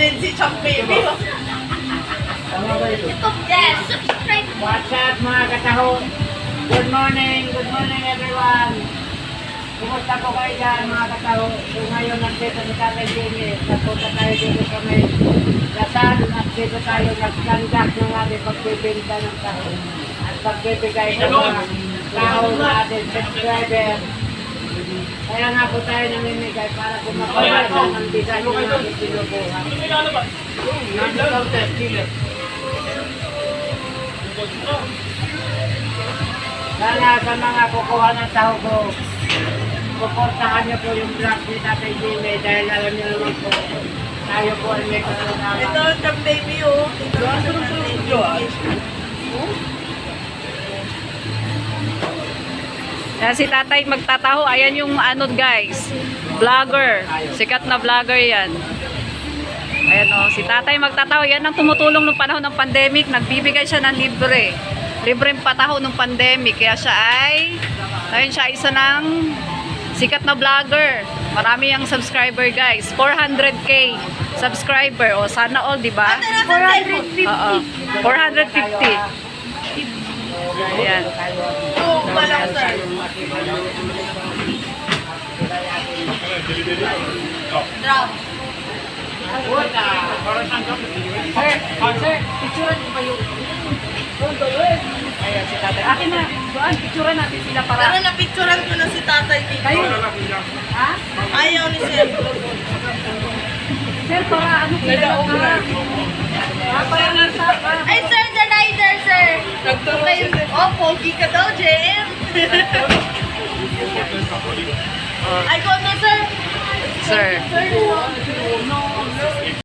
din si Chang Baby. Yes, subscribe. What's up mga kataho? Good morning, good morning everyone. Kumusta po kayo dyan mga kataho? So ngayon nandito si Tatay Jimmy. Napunta tayo dito sa may Lasal at dito tayo nag-conduct ng ating pagbibinta ng taho. At pagbibigay sa mga tao na ating subscriber. Kaya nga po tayo namimigay para kumakawa ng design ng ating sinubuhan. Sana sa mga kukuha ng taho ko, suportahan niyo po yung vlog ni Tatay Jimmy dahil alam niyo naman po, tayo po ay may Ito, kasalanan. Chang Baby, oh. Ito, Chang Baby. Yan si tatay magtataho. Ayan yung ano guys. Vlogger. Sikat na vlogger yan. Ayan o. Si tatay magtataho. Yan ang tumutulong nung panahon ng pandemic. Nagbibigay siya ng libre. Libreng pataho nung pandemic. Kaya siya ay, ayun siya isa ng sikat na vlogger. Marami ang subscriber guys. 400k subscriber. O sana all, di ba? 450. Oo. 450. Ayan. Oo, palang, sir. Drop. Sir, sir, picturean niyo ba yung... Ayan si Tatay. Akin na, doon, picturean natin sila para... napicturan ko na si tatay dito. Kayo, ha? Ayaw ni Sir. Sir, para ano sila? Ah, para. Ay, sir, the rider, sir. Okay. Oh, pogi ka daw, Ay, ko na, sir. Sir. Sir, no.